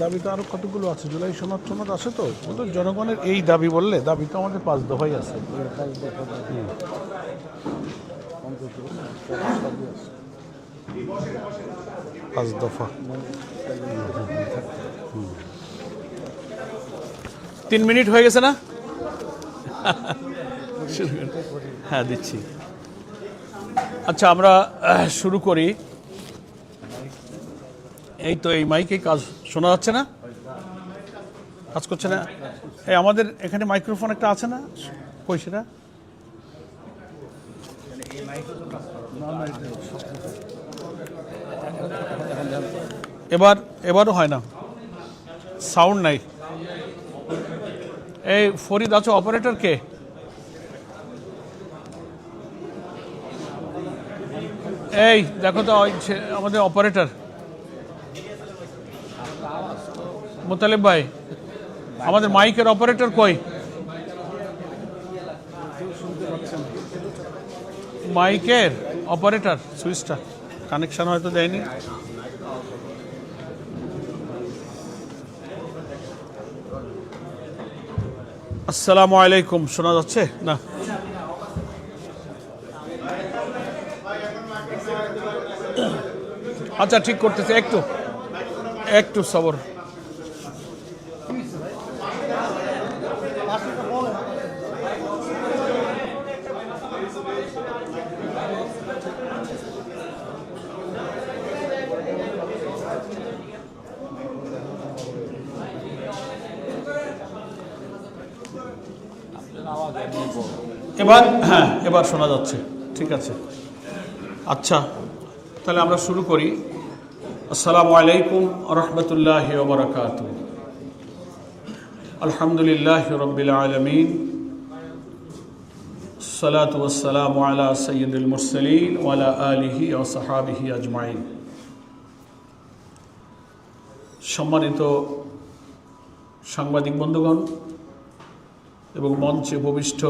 দাবি তো আরও কতগুলো আছে? জুলাই সনদ সনদ আছে তো? কিন্তু জনগণের এই দাবি বললে দাবি তো আমাদের পাঁচ দফাই আছে। পাঁচ দফা। তিন মিনিট হয়ে গেছে না? হ্যাঁ দিচ্ছি। আচ্ছা আমরা শুরু করি। এই তো এই মাইকে কাজ শোনা যাচ্ছে না? কাজ করছে না? এই আমাদের এখানে মাইক্রোফোন একটা আছে না? কই সেটা? এবার, এবারও হয় না। সাউন্ড নাই। এই ফরিদ আছো, অপারেটর কে? এই, দেখো তো আমাদের অপারেটর মোতালেব ভাই, আমাদের মাইকের অপারেটর কই? মাইকের অপারেটর সুইচটা কানেকশন হয়তো দেয়নি। আসসালামু আলাইকুম, শোনা যাচ্ছে? না। আচ্ছা ঠিক করতেছে। একটু একটু সবর। এবার হ্যাঁ এবার শোনা যাচ্ছে। ঠিক আছে। আচ্ছা তাহলে আমরা শুরু করি। আসসালামু আলাইকুম রহমতুল্লাহ ওবরাকাত আলহামদুলিল্লাহ রবিল আলমিন। সালাত ওসালাম আলা সৈয়দুল মুরসলিন ওয়ালা আলিহি ও সাহাবিহি আজমাইন। সম্মানিত সাংবাদিক বন্ধুগণ এবং মঞ্চে উপবিষ্ট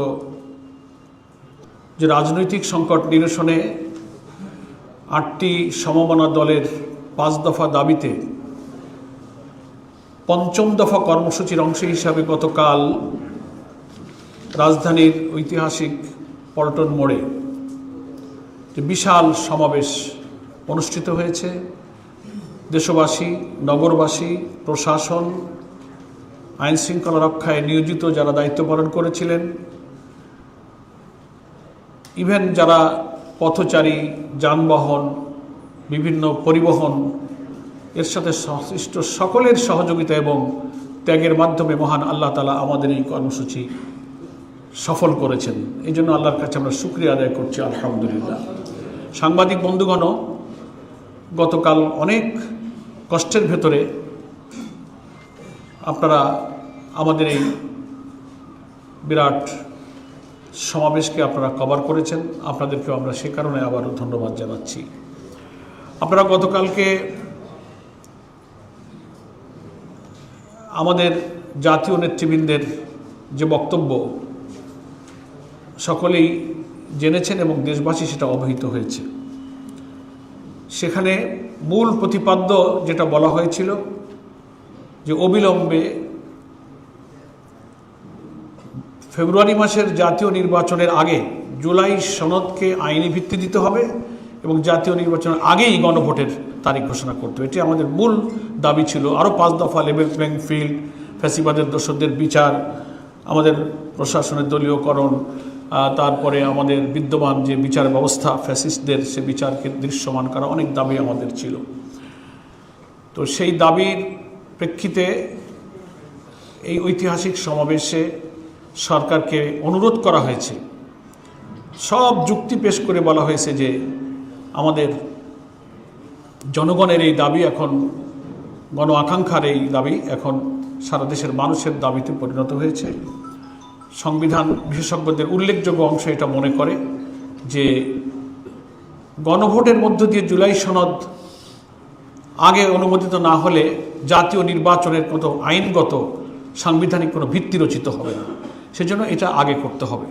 যে রাজনৈতিক সংকট নিরসনে আটটি সমমনা দলের পাঁচ দফা দাবিতে পঞ্চম দফা কর্মসূচির অংশ হিসাবে গতকাল রাজধানীর ঐতিহাসিক পল্টন মোড়ে বিশাল সমাবেশ অনুষ্ঠিত হয়েছে। দেশবাসী, নগরবাসী, প্রশাসন আইন শৃঙ্খলা রক্ষায় নিয়োজিত যারা দায়িত্ব পালন করেছিলেন, ইভেন যারা পথচারী, যানবাহন বিভিন্ন পরিবহন, এর সাথে সংশ্লিষ্ট সকলের সহযোগিতা এবং ত্যাগের মাধ্যমে মহান আল্লাহ তালা আমাদের এই কর্মসূচি সফল করেছেন। এই জন্য আল্লাহর কাছে আমরা শুক্রিয়া আদায় করছি, আলহামদুলিল্লাহ। সাংবাদিক বন্ধুগণও গতকাল অনেক কষ্টের ভেতরে আপনারা আমাদের এই বিরাট সমাবেশকে আপনারা কভার করেছেন। আপনাদেরকেও আমরা সে কারণে আবারও ধন্যবাদ জানাচ্ছি। আপনারা গতকালকে আমাদের জাতীয় নেতৃবৃন্দের যে বক্তব্য, সকলেই জেনেছেন এবং দেশবাসী সেটা অবহিত হয়েছে। সেখানে মূল প্রতিপাদ্য যেটা বলা হয়েছিল যে অবিলম্বে ফেব্রুয়ারি মাসের জাতীয় নির্বাচনের আগে জুলাই সনদকে আইনি ভিত্তি দিতে হবে। এবং জাতীয় নির্বাচনের আগেই গণভোটের তারিখ ঘোষণা করতে। এটি আমাদের মূল দাবি ছিল। আরও পাঁচ দফা লেভেল প্লেইং ফিল্ড ফ্যাসিবাদের দোষরদের বিচার, আমাদের প্রশাসনের দলীয়করণ তারপরে আমাদের বিদ্যমান যে বিচার ব্যবস্থা ফ্যাসিস্টদের সে বিচারকে দৃশ্যমান করা অনেক দাবি আমাদের ছিল। তো সেই দাবির প্রেক্ষিতে এই ঐতিহাসিক সমাবেশে সরকারকে অনুরোধ করা হয়েছে। সব যুক্তি পেশ করে বলা হয়েছে যে আমাদের জনগণের এই দাবি এখন, গণ আকাঙ্ক্ষার এই দাবি এখন সারা দেশের মানুষের দাবিতে পরিণত হয়েছে। সংবিধান বিশেষজ্ঞদের উল্লেখযোগ্য অংশ এটা মনে করে যে গণভোটের মধ্য দিয়ে জুলাই সনদ আগে অনুমোদিত না হলে জাতীয় নির্বাচনের কোনো আইনগত, সাংবিধানিক কোনো ভিত্তি রচিত হবে না। সেজন্য এটা আগে করতে হবে।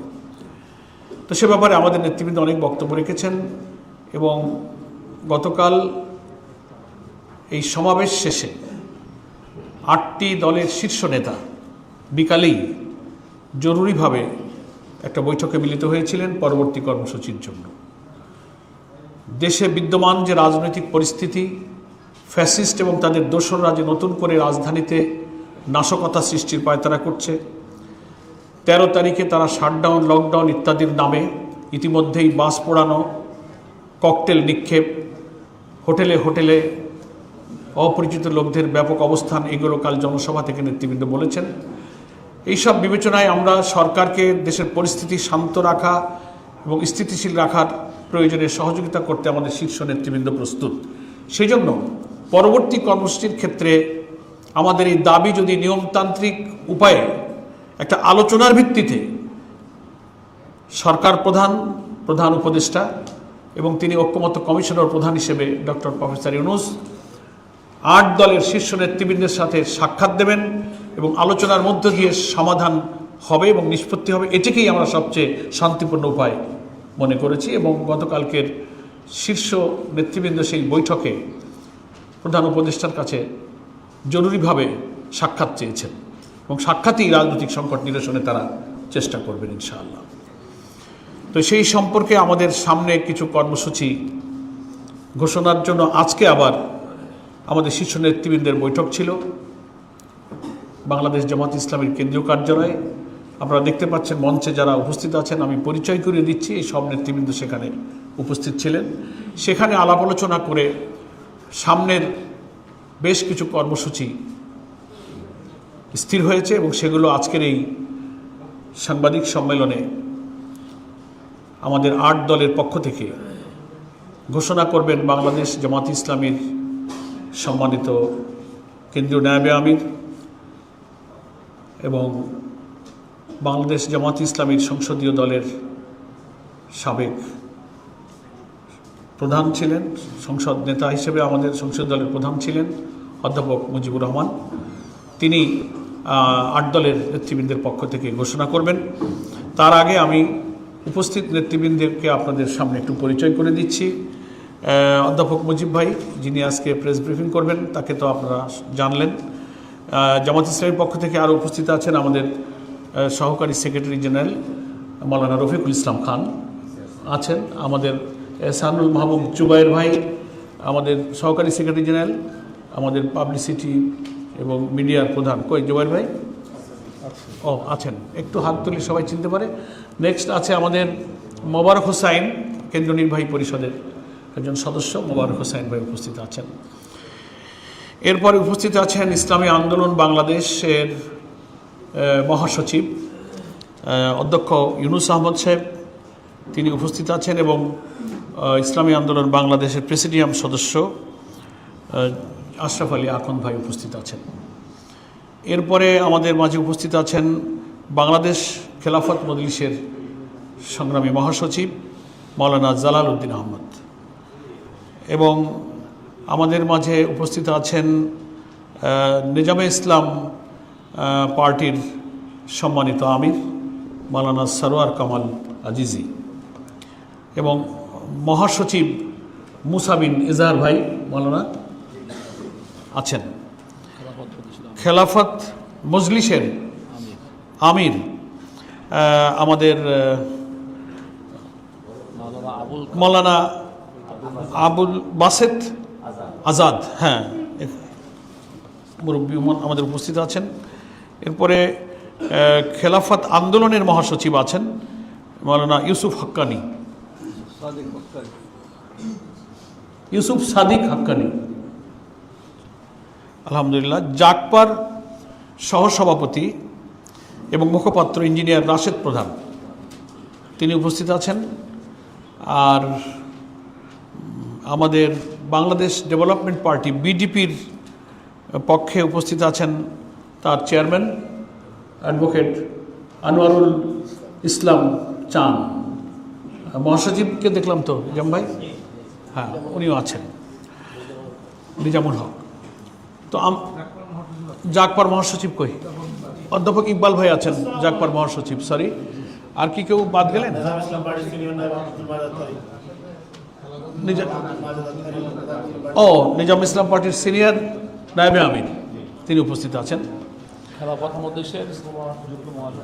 তো সে ব্যাপারে আমাদের নেতৃবৃন্দ অনেক বক্তব্য রেখেছেন। এবং গতকাল এই সমাবেশ শেষে আটটি দলের শীর্ষ নেতা বিকালেই জরুরিভাবে একটা বৈঠকে মিলিত হয়েছিলেন পরবর্তী কর্মসূচির জন্য। দেশে বিদ্যমান যে রাজনৈতিক পরিস্থিতি, ফ্যাসিস্ট এবং তাদের দোসররা যে নতুন করে রাজধানীতে নাশকতা সৃষ্টির পায়তারা করছে, তেরো তারিখে তারা শাটডাউন লকডাউন ইত্যাদির নামে ইতিমধ্যেই বাস পোড়ানো ককটেল নিক্ষেপ, হোটেলে হোটেলে অপরিচিত লোকদের ব্যাপক অবস্থান, এগুলো কাল জনসভা থেকে নেতৃবৃন্দ বলেছেন। এইসব বিবেচনায় আমরা সরকারকে দেশের পরিস্থিতি শান্ত রাখা এবং স্থিতিশীল রাখার প্রয়োজনে সহযোগিতা করতে আমাদের শীর্ষ নেতৃবৃন্দ প্রস্তুত। সেই জন্য পরবর্তী কর্মসূচির ক্ষেত্রে আমাদের এই দাবি যদি নিয়মতান্ত্রিক উপায়ে একটা আলোচনার ভিত্তিতে সরকার প্রধান প্রধান উপদেষ্টা এবং তিনি ঐক্যমত কমিশনার প্রধান হিসেবে ডক্টর প্রফেসর ইউনুস আট দলের শীর্ষ নেতৃবৃন্দের সাথে সাক্ষাৎ দেবেন এবং আলোচনার মধ্য দিয়ে সমাধান হবে এবং নিষ্পত্তি হবে। এটিকেই আমরা সবচেয়ে শান্তিপূর্ণ উপায় মনে করেছি এবং গতকালকের শীর্ষ নেতৃবৃন্দ সেই বৈঠকে প্রধান উপদেষ্টার কাছে জরুরিভাবে সাক্ষাৎ চেয়েছেন এবং সাক্ষাৎই রাজনৈতিক সংকট নিরসনে তারা চেষ্টা করবেন ইনশাআল্লাহ। তো সেই সম্পর্কে আমাদের সামনে কিছু কর্মসূচি ঘোষণার জন্য আজকে আবার আমাদের শীর্ষ নেতৃবৃন্দের বৈঠক ছিল। বাংলাদেশ জামাত ইসলামের কেন্দ্রীয় কার্যালয়ে। আপনারা দেখতে পাচ্ছেন মঞ্চে যারা উপস্থিত আছেন, আমি পরিচয় করিয়ে দিচ্ছি। এই সব নেতৃবৃন্দ সেখানে উপস্থিত ছিলেন। সেখানে আলাপ আলোচনা করে সামনের বেশ কিছু কর্মসূচি স্থির হয়েছে এবং সেগুলো আজকের এই সাংবাদিক সম্মেলনে আমাদের আট দলের পক্ষ থেকে ঘোষণা করবেন বাংলাদেশ জামাত ইসলামীর সম্মানিত কেন্দ্রীয় ন্যায়াবে আমির এবং বাংলাদেশ জামাত ইসলামীর সংসদীয় দলের সাবেক প্রধান ছিলেন, সংসদ নেতা হিসেবে আমাদের সংসদ দলের প্রধান ছিলেন অধ্যাপক মুজিবুর রহমান। তিনি আট দলের নেতৃবৃন্দের পক্ষ থেকে ঘোষণা করবেন। তার আগে আমি উপস্থিত নেতৃবৃন্দকে আপনাদের সামনে একটু পরিচয় করে দিচ্ছি। অধ্যাপক মুজিব ভাই, যিনি আজকে প্রেস ব্রিফিং করবেন, তাকে তো আপনারা জানলেন। জামাত ইসলামের পক্ষ থেকে আরও উপস্থিত আছেন আমাদের সহকারী সেক্রেটারি জেনারেল মৌলানা রফিকুল ইসলাম খান। আছেন আমাদের এহসানুল মাহবুব জুবাইর ভাই, আমাদের সহকারী সেক্রেটারি জেনারেল, আমাদের পাবলিসিটি এবং মিডিয়ার প্রধান। কই জুবাইর ভাই? ও, আছেন। একটু হাত তুলে সবাই চিনতে পারে। নেক্সট আছে আমাদের মোবারক হোসাইন, কেন্দ্রীয় নির্বাহী পরিষদের একজন সদস্য। মোবারক হোসাইন ভাই উপস্থিত আছেন। এরপরে উপস্থিত আছেন ইসলামী আন্দোলন বাংলাদেশের মহাসচিব অধ্যক্ষ ইউনুস আহমদ সাহেব। তিনি উপস্থিত আছেন এবং ইসলামী আন্দোলন বাংলাদেশের প্রেসিডিয়াম সদস্য আশরাফ আলী আখন ভাই উপস্থিত আছেন। এরপরে আমাদের মাঝে উপস্থিত আছেন বাংলাদেশ খেলাফত মজলিসের সংগ্রামী মহাসচিব মাওলানা জালাল উদ্দিন আহমদ। এবং আমাদের মাঝে উপস্থিত আছেন নিজামে ইসলাম পার্টির সম্মানিত আমির মাওলানা সরোয়ার কামাল আজিজি এবং মহাসচিব মুসাবিন ইজাহার ভাই মাওলানা আছেন। খেলাফত মজলিসের আমির আমাদের মৌলানা আবুল বাসেত আজাদ হ্যাঁ মুরব্বী আমাদের উপস্থিত আছেন। এরপরে খেলাফত আন্দোলনের মহাসচিব আছেন মৌলানা ইউসুফ হাক্কানি। ইউসুফ সাদিক হাক্কানি। আলহামদুলিল্লাহ, জাকপার সহসভাপতি এবং মুখপাত্র ইঞ্জিনিয়ার রাশেদ প্রধান। তিনি উপস্থিত আছেন। আর আমাদের বাংলাদেশ ডেভেলপমেন্ট পার্টি, বিডিপির পক্ষে উপস্থিত আছেন তার চেয়ারম্যান অ্যাডভোকেট আনোয়ারুল ইসলাম চান। মহাসচিবকে দেখলাম তো, নিজাম ভাই? হ্যাঁ উনিও আছেন। নিজামুল হক। তো আম জাগপার মহাসচিব কই? অধ্যাপক ইকবাল ভাই আছেন জাগপার মহাসচিব সরি আর কি কেউ বাদ গেলেন? ও নিজাম ইসলাম পার্টির সিনিয়র নায়বে আমিন তিনি উপস্থিত আছেন।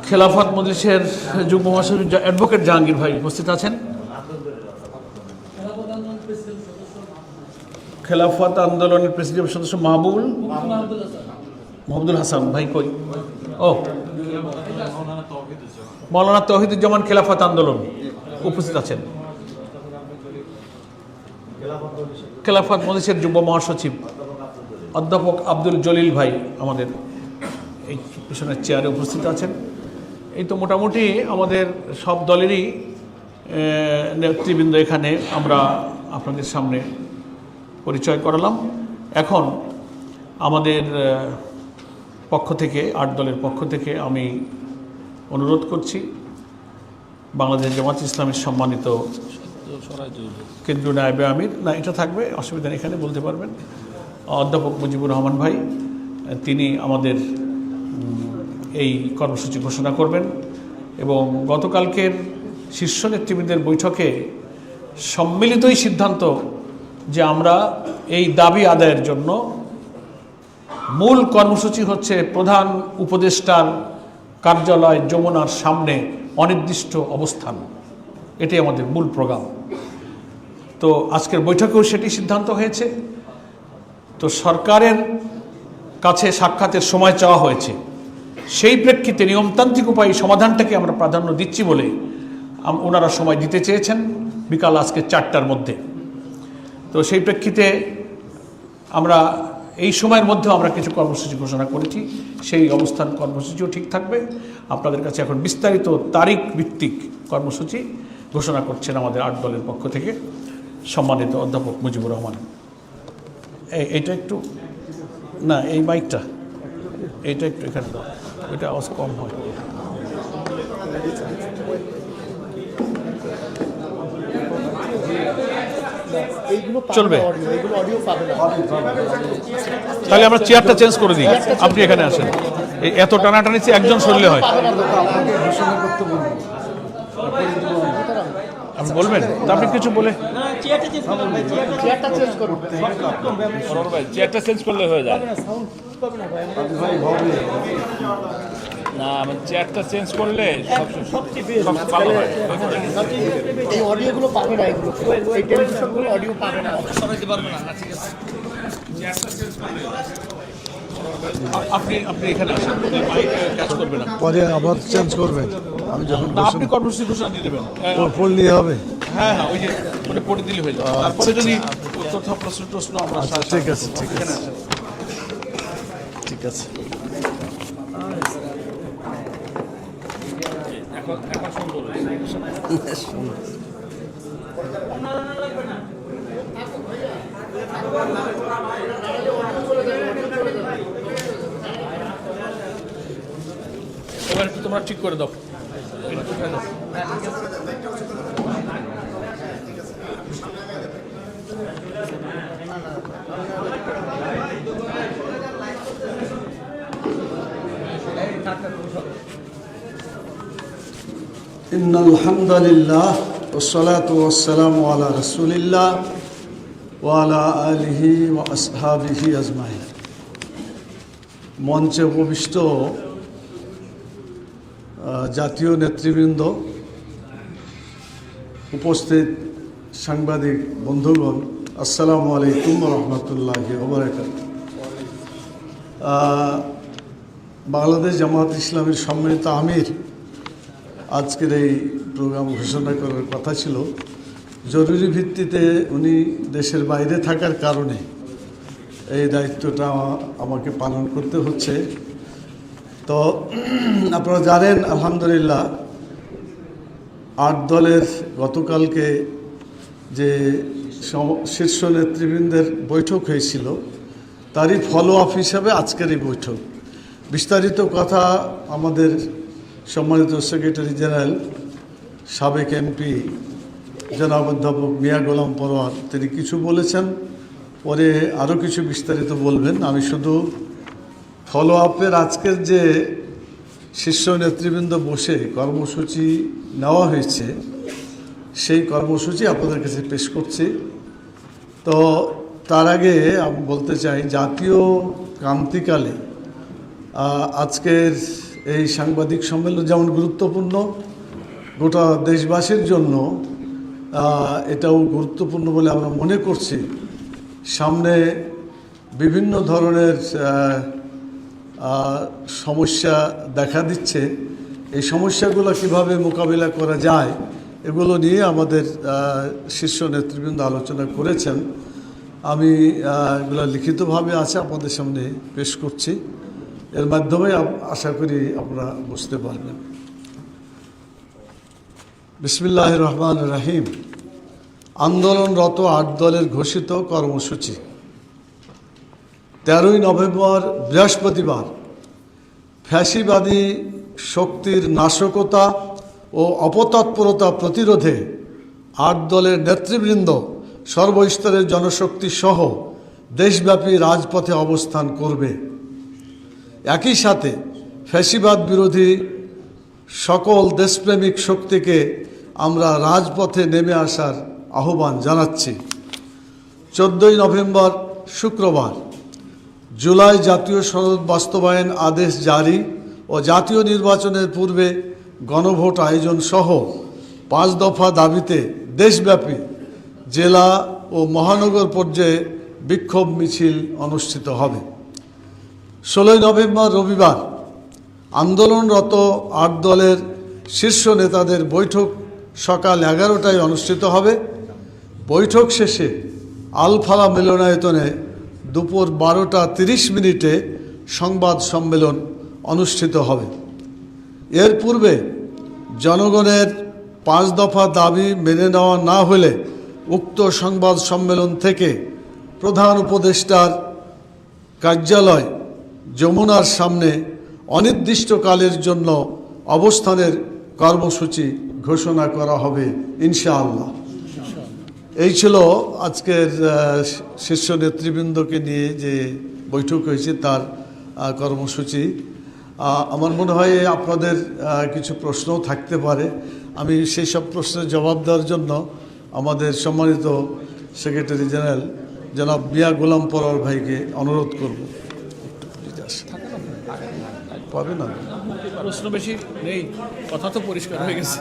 খেলাফত মজলিসের যুগ্ম মহাসচিব। অ্যাডভোকেট জাহাঙ্গীর ভাই উপস্থিত আছেন। খেলাফত আন্দোলনের প্রেসিডেন্ট সদস্য মাহবুবুল? মোহাম্মদুল হাসান, ভাই কই? ও। মৌলানা তহিদুজ্জামান খেলাফত আন্দোলন উপস্থিত আছেন। খেলাফত মজলিসের যুব মহাসচিব অধ্যাপক আব্দুল জলিল ভাই আমাদের এই পিছনের চেয়ারে উপস্থিত আছেন। এই তো মোটামুটি আমাদের সব দলেরই নেতৃবৃন্দ এখানে, আমরা আপনাদের সামনে পরিচয় করালাম। এখন আমাদের পক্ষ থেকে, আট দলের পক্ষ থেকে আমি অনুরোধ করছি, বাংলাদেশ জামাত ইসলামের সম্মানিত কেন্দ্রীয় নায়বে আমির, না, এটা থাকবে, অসুবিধা এখানে বলতে পারবেন। অধ্যাপক মুজিবুর রহমান ভাই, তিনি আমাদের এই কর্মসূচি ঘোষণা করবেন এবং গতকালকের শীর্ষ নেতৃবৃন্দের বৈঠকে সম্মিলিতই সিদ্ধান্ত যে আমরা এই দাবি আদায়ের জন্য মূল কর্মসূচি হচ্ছে প্রধান উপদেষ্টার কার্যালয় যমুনার সামনে অনির্দিষ্ট অবস্থান। এটি আমাদের মূল প্রোগ্রাম। তো আজকের বৈঠকেও সেটি সিদ্ধান্ত হয়েছে। তো সরকারের কাছে সাক্ষাতের সময় চাওয়া হয়েছে। সেই প্রেক্ষিতে নিয়মতান্ত্রিক উপায়ে সমাধানটাকে আমরা প্রাধান্য দিচ্ছি বলে ওনারা সময় দিতে চেয়েছেন। বিকাল আজকে চারটার মধ্যে। তো সেই প্রেক্ষিতে আমরা এই সময়ের মধ্যেও আমরা কিছু কর্মসূচি ঘোষণা করেছি। সেই অবস্থান কর্মসূচিও ঠিক থাকবে। আপনাদের কাছে এখন বিস্তারিত তারিখ ভিত্তিক কর্মসূচি ঘোষণা করছেন আমাদের আট দলের পক্ষ থেকে সম্মানিত অধ্যাপক মুজিবুর রহমান। এইটা একটু, না, এই মাইকটা, এইটা একটু এখানে এটা আওয়াজ কম হয় এইগুলো পাবে চলবে। না audio, এইগুলো অডিও পাবে না। তাহলে আমরা চেয়ারটা চেঞ্জ করে দিই। আপনি এখানে আসেন। এই এত টানাটানি একজন সরলে হয়। আপনি বলবেন? তা আপনি কিছু বলে চেয়ারটা চেঞ্জ করুন। চেয়ারটা চেঞ্জ করলে হয়ে যায়। না আমি চেয়ারটা চেঞ্জ করলে সব সব ভালো হয়। এই অডিওগুলো পাবে না এগুলো এই টেলিভিশনগুলো অডিও পাবে না। আ- আপনি আপনি এখানে আসেন কাজ করবে পরে আবার চেঞ্জ করবেন আমি যখন না, আপনি কর্মসূচি ঘোষণা দিয়ে দেবেন। পড়লেই হবে। হ্যাঁ হ্যাঁ ওই যে ওটা পড়ে দিলে হয়ে যাবে। তারপরে যদি তথ্য প্রশ্ন আমরা আচ্ছা ঠিক আছে ঠিক আছে। ঠিক আছে। এবার একটু তোমরা ঠিক করে দাও। একটু উঠায় إن الحمد لله والصلاة والسلام على رسول الله وعلى آله وأصحابه أجمعين মঞ্চে উপবিষ্ট আহ, জাতীয় নেতৃবৃন্দ উপস্থিত সাংবাদিক বন্ধুগণ আসসালামু আলাইকুম রহমতুল্লাহ ওবরাকাত বাংলাদেশ জামাত ইসলামের সম্মানিত আমির, আজকের এই প্রোগ্রাম ঘোষণা করার কথা ছিল। জরুরি ভিত্তিতে উনি দেশের বাইরে থাকার কারণে এই দায়িত্বটা আমাকে পালন করতে হচ্ছে। তো আপনারা জানেন, আলহামদুলিল্লাহ, আট দলের গতকালকে যে শীর্ষ নেতৃবৃন্দের বৈঠক হয়েছিল, তারই ফলো আপ হিসাবে আজকের এই বৈঠক। বিস্তারিত কথা আমাদের সম্মানিত সেক্রেটারি জেনারেল, সাবেক এমপি জনাব অধ্যাপক মিয়া গোলাম পরোয়ার, তিনি কিছু বলেছেন, পরে আরও কিছু বিস্তারিত বলবেন। আমি শুধু ফলো আপের আজকের যে শীর্ষ নেতৃবৃন্দ বসে কর্মসূচি নেওয়া হয়েছে, সেই কর্মসূচি আপনাদের কাছে পেশ করছি। তো তার আগে আমি বলতে চাই, জাতীয় ক্রান্তিকালে আজকের এই সাংবাদিক সম্মেলন যেমন গুরুত্বপূর্ণ, গোটা দেশবাসীর জন্য এটাও গুরুত্বপূর্ণ বলে আমরা মনে করছি। সামনে বিভিন্ন ধরনের সমস্যা দেখা দিচ্ছে। এই সমস্যাগুলো কীভাবে মোকাবিলা করা যায়, এগুলো নিয়ে আমাদের শীর্ষ নেতৃবৃন্দ আলোচনা করেছেন। আমি এগুলো লিখিতভাবে আছে, আপনাদের সামনে পেশ করছি। এর মাধ্যমে আশা করি আপনারা বুঝতে পারবেন। বিসমিল্লাহ রহমান রাহিম। আন্দোলনরত আট দলের ঘোষিত কর্মসূচি। তেরোই নভেম্বর, বৃহস্পতিবার, ফ্যাসিবাদী শক্তির নাশকতা ও অপতৎপরতা প্রতিরোধে আট দলের নেতৃবৃন্দ, সর্বস্তরের জনশক্তি সহ দেশব্যাপী রাজপথে অবস্থান করবে। একই সাথে ফ্যাসিবাদ বিরোধী সকল দেশপ্রেমিক শক্তিকে আমরা রাজপথে নেমে আসার আহ্বান জানাচ্ছি। চোদ্দই নভেম্বর শুক্রবার জুলাই জাতীয় সনদ বাস্তবায়ন আদেশ জারি ও জাতীয় নির্বাচনের পূর্বে গণভোট আয়োজন সহ পাঁচ দফা দাবিতে দেশব্যাপী জেলা ও মহানগর পর্যায়ে বিক্ষোভ মিছিল অনুষ্ঠিত হবে। ষোলোই নভেম্বর রবিবার আন্দোলনরত আট দলের শীর্ষ নেতাদের বৈঠক সকাল এগারোটায় অনুষ্ঠিত হবে। বৈঠক শেষে আলফালা মিলনায়তনে দুপুর বারোটা তিরিশ মিনিটে সংবাদ সম্মেলন অনুষ্ঠিত হবে। এর পূর্বে জনগণের পাঁচ দফা দাবি মেনে নেওয়া না হলে উক্ত সংবাদ সম্মেলন থেকে প্রধান উপদেষ্টার কার্যালয় যমুনার সামনে অনির্দিষ্টকালের জন্য অবস্থানের কর্মসূচি ঘোষণা করা হবে, ইনশাআল্লাহ। এই ছিল আজকের শীর্ষ নেতৃবৃন্দকে নিয়ে যে বৈঠক হয়েছে, তার কর্মসূচি। আমার মনে হয় আপনাদের কিছু প্রশ্নও থাকতে পারে। আমি সেই সব প্রশ্নের জবাব দেওয়ার জন্য আমাদের সম্মানিত সেক্রেটারি জেনারেল জনাব মিয়া গোলাম পরার ভাইকে অনুরোধ করব। পাবে না। প্রশ্ন বেশি নেই কথা তো পরিষ্কার হয়ে গেছে।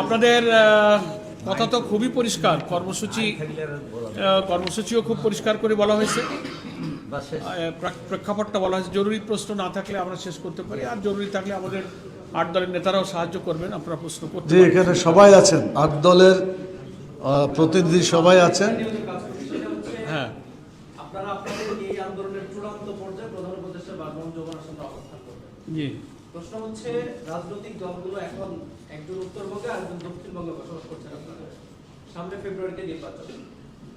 আপনাদের কথা তো খুবই পরিষ্কার কর্মসূচি কর্মসূচিও খুব পরিষ্কার করে বলা হয়েছে। প্রেক্ষাপটটা বলা হয়েছে। জরুরি প্রশ্ন না থাকলে আমরা শেষ করতে পারি আর জরুরি থাকলে আমাদের আট দলের নেতারাও সাহায্য করবেন আপনারা প্রশ্ন করতে এখানে সবাই আছেন। আট দলের প্রতিনিধি সবাই আছেন হ্যাঁ আপনারা আপনাদের এই আন্দোলনের চূড়ান্ত পর্যায়ে প্রধান উপদেষ্টা বাগবান যমুনার সামনে অবস্থান করবেন জি। প্রশ্ন হচ্ছে, রাজনৈতিক দলগুলো এখন একজন উত্তরবঙ্গে আর একজন দক্ষিণবঙ্গে বসবাস করছেন আপনারা সামনে ফেব্রুয়ারিতে নির্বাচন।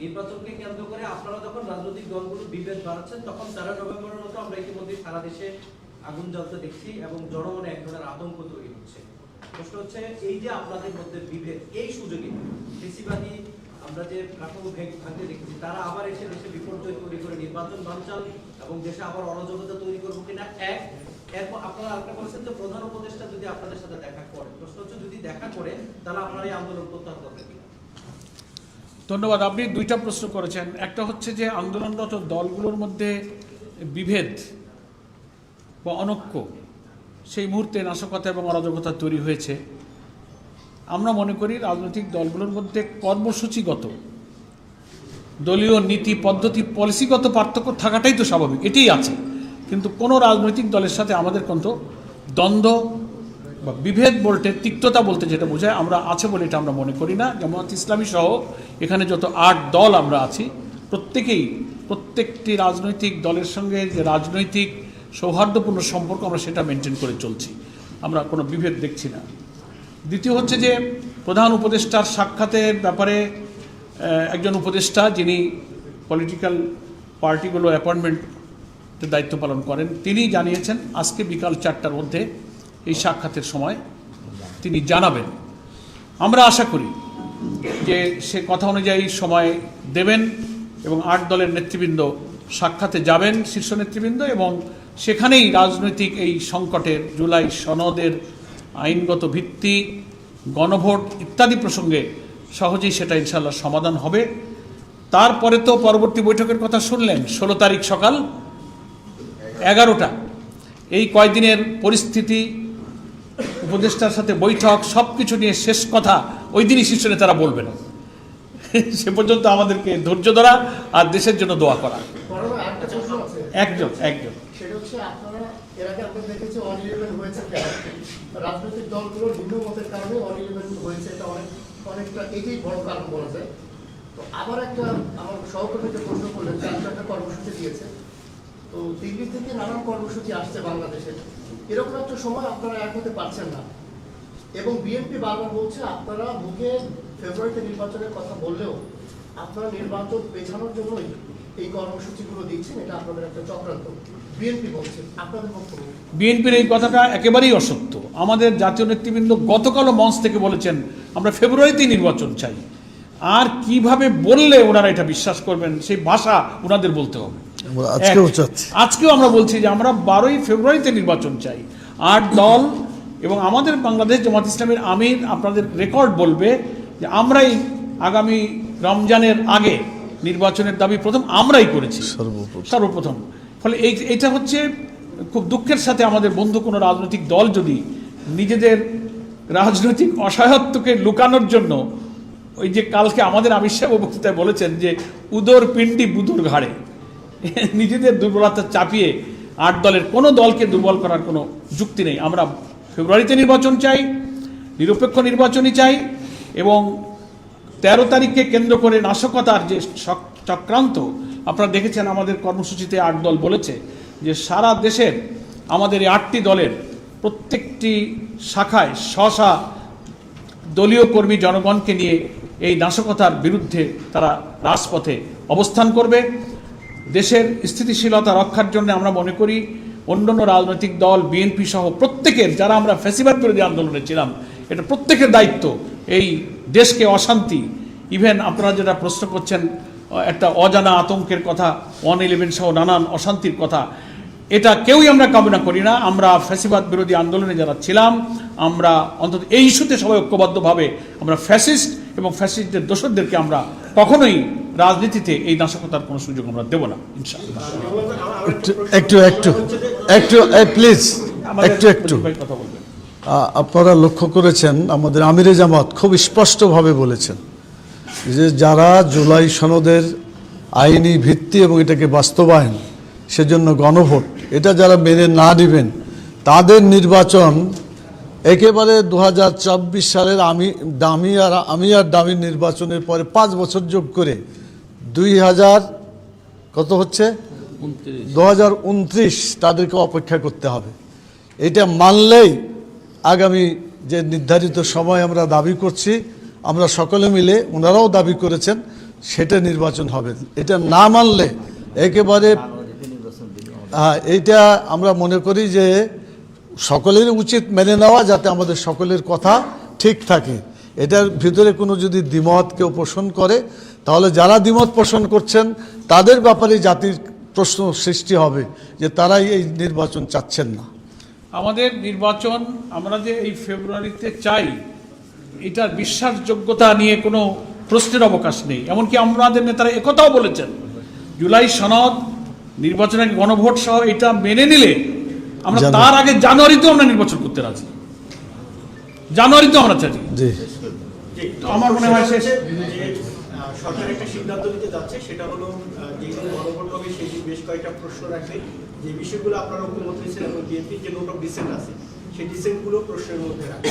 নির্বাচনকে কেন্দ্র করে আপনারা যখন রাজনৈতিক দলগুলো বিভেদ বাড়াচ্ছেন, তখন তেরো নভেম্বরের মতো আমরা ইতিমধ্যে সারা দেশে আগুন জ্বলতে দেখছি এবং জনমনে এক ধরনের আতঙ্ক তৈরি হচ্ছে। প্রশ্ন হচ্ছে, এই যে আপনাদের মধ্যে বিভেদ, এই সুযোগে কৃষিবাদী আমরা যে কাঠামো ভাঙতে দেখেছি, তারা আবার এসে দেশে বিপর্যয় তৈরি করে নির্বাচন বানচাল এবং দেশে আবার অরাজকতা তৈরি করব কিনা? এক এরপর আপনারা যে প্রধান উপদেষ্টা যদি আপনাদের সাথে দেখা করে, প্রশ্ন হচ্ছে যদি দেখা করে, তাহলে আপনারা এই আন্দোলন প্রত্যাহার করবেন ধন্যবাদ, আপনি দুইটা প্রশ্ন করেছেন। একটা হচ্ছে যে আন্দোলনরত দলগুলোর মধ্যে বিভেদ বা অনৈক্য, সেই মুহূর্তে নাশকতা এবং অরাজকতা তৈরি হয়েছে। আমরা মনে করি রাজনৈতিক দলগুলোর মধ্যে কর্মসূচিগত, দলীয় নীতি, পদ্ধতি, পলিসিগত পার্থক্য থাকাটাই তো স্বাভাবিক, এটাই আছে। কিন্তু কোনো রাজনৈতিক দলের সাথে আমাদের কিন্তু দ্বন্দ্ব বা বিভেদ বলতে তিক্ততা বলতে যেটা বোঝায়, আমরা আছে বলে এটা আমরা মনে করি না। জামাত ইসলামী সহ এখানে যত আট দল আমরা আছি, প্রত্যেকেই, প্রত্যেকটি রাজনৈতিক দলের সঙ্গে যে রাজনৈতিক সৌহার্দ্যপূর্ণ সম্পর্ক আমরা সেটা মেনটেন করে চলছি। আমরা কোনো বিভেদ দেখছি না। দ্বিতীয় হচ্ছে যে প্রধান উপদেষ্টার সাক্ষাতের ব্যাপারে একজন উপদেষ্টা যিনি পলিটিক্যাল পার্টিগুলো অ্যাপয়েন্টমেন্টের দায়িত্ব পালন করেন। তিনি জানিয়েছেন, আজকে বিকাল চারটার মধ্যে এই সাক্ষাতের সময় তিনি জানাবেন। আমরা আশা করি যে সে কথা অনুযায়ী সময় দেবেন এবং আট দলের নেতৃবৃন্দ সাক্ষাতে যাবেন, শীর্ষ নেতৃবৃন্দ এবং সেখানেই রাজনৈতিক এই সংকটের জুলাই সনদের আইনগত ভিত্তি, গণভোট ইত্যাদি প্রসঙ্গে সহজেই সেটা ইনশাল্লাহ সমাধান হবে। তারপরে তো পরবর্তী বৈঠকের কথা শুনলেন, ষোলো তারিখ সকাল। এগারোটা। এই কয়দিনের পরিস্থিতি, উপদেষ্টার সাথে বৈঠক সব কিছু নিয়ে শেষ কথা ওই দিনই শীর্ষ নেতারা বলবেন। সে পর্যন্ত আমাদেরকে ধৈর্য ধরা আর দেশের জন্য দোয়া করা। একজন একজন। আবার একটা আমার সহকর্মীকে প্রশ্ন করলেন, যে একটা কর্মসূচি দিয়েছে তো দিল্লি থেকে নানান কর্মসূচি আসছে বাংলাদেশে। এরকম একটা সময় আপনারা এক হতে পারছেন না। এবং বিএনপি বারবার বলছে, আপনারা মুখে ফেব্রুয়ারিতে নির্বাচনের কথা বললেও আপনারা নির্বাচন পেছানোর জন্যই এই কর্মসূচিগুলো দিচ্ছেন, এটা আপনাদের একটা চক্রান্ত। বিএনপি আপনাদের? বিএনপির এই কথাটা একেবারেই অসত্য। আমাদের জাতীয় নেতৃবৃন্দ গতকালও মঞ্চ থেকে বলেছেন, আমরা ফেব্রুয়ারিতেই নির্বাচন চাই। আর কীভাবে বললে ওনারা এটা বিশ্বাস করবেন, সেই ভাষা ওনাদের বলতে হবে। আজকেও আজকেও আমরা বলছি যে আমরা বারোই ফেব্রুয়ারিতে নির্বাচন চাই। আট দল এবং আমাদের বাংলাদেশ জামাত ইসলামের আমির আপনাদের রেকর্ড বলবে যে আমরাই আগামী রমজানের আগে নির্বাচনের দাবি প্রথম আমরাই করেছি। সর্বপ্রথম। সর্বপ্রথম। ফলে এই এটা হচ্ছে খুব দুঃখের সাথে আমাদের বন্ধু কোনো রাজনৈতিক দল যদি নিজেদের রাজনৈতিক অসহায়ত্বকে লুকানোর জন্য ওই যে কালকে আমাদের আমির সাহেব বক্তৃতায় বলেছেন যে উদর পিণ্ডি বুদুর ঘাড়ে। নিজেদের দুর্বলতা চাপিয়ে আট দলের কোনো দলকে দুর্বল করার কোনো যুক্তি নেই। আমরা ফেব্রুয়ারিতে নির্বাচন চাই, নিরপেক্ষ নির্বাচনই চাই এবং তেরো তারিখকে কেন্দ্র করে নাশকতার যে চক- চক্রান্ত, আপনারা দেখেছেন আমাদের কর্মসূচিতে আট দল বলেছে যে সারা দেশের আমাদের এই আটটি দলের প্রত্যেকটি শাখায় স্বশা দলীয় কর্মী জনগণকে নিয়ে এই নাশকতার বিরুদ্ধে তারা রাজপথে অবস্থান করবে। দেশের স্থিতিশীলতা রক্ষার জন্য আমরা মনে করি অন্যান্য রাজনৈতিক দল বিএনপি সহ প্রত্যেকের, যারা আমরা ফ্যাসিবাদ বিরোধী আন্দোলনে ছিলাম, এটা প্রত্যেকের দায়িত্ব এই দেশকে অশান্তি। ইভেন আপনারা যেটা প্রশ্ন করছেন একটা অজানা আতঙ্কের কথা ওয়ান ইলেভেন সহ নানান অশান্তির কথা, এটা কেউই আমরা কামনা করি না। আমরা ফ্যাসিবাদ বিরোধী আন্দোলনে যারা ছিলাম, আমরা অন্তত এই ইস্যুতে সবাই ঐক্যবদ্ধভাবে আমরা ফ্যাসিস্ট এবং ফ্যাসিস্টদের দোষরদেরকে আমরা কখনোই রাজনীতিতে এই নাশকতার কোনো সুযোগ আমরা দেব না ইনশাআল্লাহ। একটু একটু একটু প্লিজ একটু একটু। কথা বলবেন। আপনারা লক্ষ্য করেছেন আমাদের আমিরে জামাত খুব স্পষ্টভাবে বলেছেন যে যারা জুলাই সনদের আইনি ভিত্তি এবং এটাকে বাস্তবায়ন সেজন্য গণভোট এটা যারা মেনে না নেবেন তাদের নির্বাচন একেবারে দু হাজার চব্বিশ সালের আমি দামি আর আমি আর দামি নির্বাচনের পরে পাঁচ বছর যোগ করে দুই হাজার কত হচ্ছে? দু হাজার উনত্রিশ তাদেরকে অপেক্ষা করতে হবে। এটা মানলেই আগামী যে নির্ধারিত সময় আমরা দাবি করছি আমরা সকলে মিলে ওনারাও দাবি করেছেন সেটা নির্বাচন হবে। এটা না মানলে একেবারে হ্যাঁ এইটা আমরা মনে করি যে সকলের উচিত মেনে নেওয়া যাতে আমাদের সকলের কথা ঠিক থাকে। এটার ভিতরে কোনো যদি দ্বিমত কেউ পোষণ করে তাহলে যারা দ্বিমত পোষণ করছেন তাদের ব্যাপারে জাতির প্রশ্ন সৃষ্টি হবে যে তারাই এই নির্বাচন চাচ্ছেন না। আমাদের নির্বাচন আমরা যে এই ফেব্রুয়ারিতে চাই এটার বিশ্বাসযোগ্যতা নিয়ে কোনো প্রশ্নের অবকাশ নেই। এমনকি আমাদের নেতারা একথাও বলেছেন জুলাই সনদ নির্বাচনের গণভোট সহ এটা মেনে নিলে আমরা তার আগে জানুয়ারিতেও আমরা নির্বাচন করতে রাজি। জানুয়ারিতেও আমরা চাই। আমার মনে হয় শেষ। সরকার একটা সিদ্ধান্ত নিতে যাচ্ছে সেটা হলো যেগুলো গণভোট হবে সেটি বেশ কয়েকটা প্রশ্ন রাখবে যে বিষয়গুলো আপনারা ঐক্যমত হয়েছেন এবং বিএনপির যে নোট অফ ডিসেন্ট আছে সেই ডিসেন্টগুলো প্রশ্নের মধ্যে রাখবে।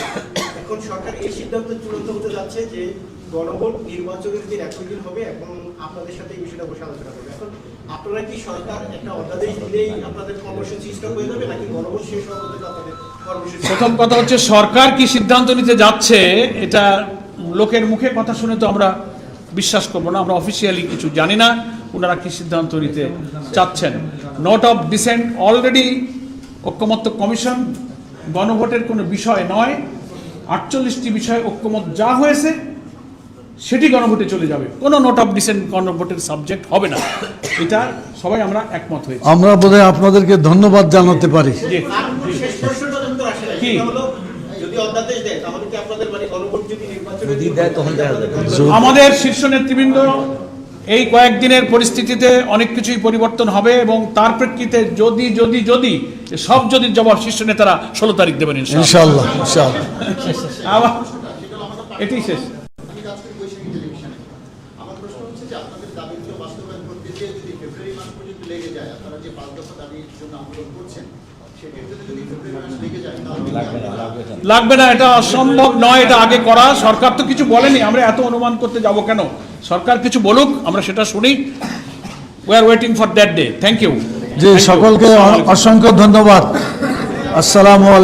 এখন সরকার এই সিদ্ধান্ত চূড়ান্ত হতে যাচ্ছে যে গণভোট নির্বাচনের দিন একই দিন হবে এবং আপনাদের সাথে এই বিষয়টা বসে আলোচনা করবে। এখন আপনারা কি সরকার একটা অধ্যাদেশ দিলেই আপনাদের কর্মসূচি স্টপ হয়ে যাবে নাকি গণভোট শেষ হওয়া পর্যন্ত আপনাদের কর্মসূচি প্রথম কথা হচ্ছে সরকার কি সিদ্ধান্ত নিতে যাচ্ছে এটা লোকের মুখে কথা শুনে তো আমরা বিশ্বাস করব না আমরা অফিসিয়ালি কিছু জানি না ওনারা কি সিদ্ধান্ত নিতে চাচ্ছেন? নোট অফ ডিসেন্ট অলরেডি ঐক্যমত্য কমিশন গণভোটের কোনো বিষয় নয় আটচল্লিশটি বিষয়ে ঐক্যমত যা হয়েছে সেটি গণভোটে চলে যাবে। কোনো নোট অফ ডিসেন্ট গণভোটের সাবজেক্ট হবে না। এটা সবাই আমরা একমত হয়েছি। আমরা বোধহয় আপনাদেরকে ধন্যবাদ জানাতে পারি। কি? যদি যদি অধ্যাদেশ দেয় তাহলে কি আপনাদের মানে আমাদের শীর্ষ নেতৃবৃন্দ এই কয়েকদিনের পরিস্থিতিতে অনেক কিছুই পরিবর্তন হবে এবং তার প্রেক্ষিতে যদি যদি যদি সব যদি জবাব শীর্ষ নেতারা ষোলো তারিখ দেবেন ইনশাল্লাহ ইনশাল্লাহ এটাই শেষ আমি আজকের বৈশাখী টেলিভিশনে আমার প্রশ্ন হচ্ছে যে আপনাদের দাবিগুলো বাস্তবায়ন করতে গিয়ে যদি ফেব্রুয়ারি মাস পর্যন্ত লেগে যায় আপনারা যে পাঁচ দফা দাবির জন্য আন্দোলন করছেন সেক্ষেত্রে যদি ফেব্রুয়ারি মাস লেগে যায় তাহলে কি আপনারা লাগবে না এটা অসম্ভব নয় এটা আগে করা। সরকার তো কিছু বলেনি আমরা এত অনুমান করতে যাব কেন? সরকার কিছু বলুক আমরা সেটা শুনি। We are waiting for that day thank you ji সকলকে অসংখ্য ধন্যবাদ। আসসালামু আলাইকুম।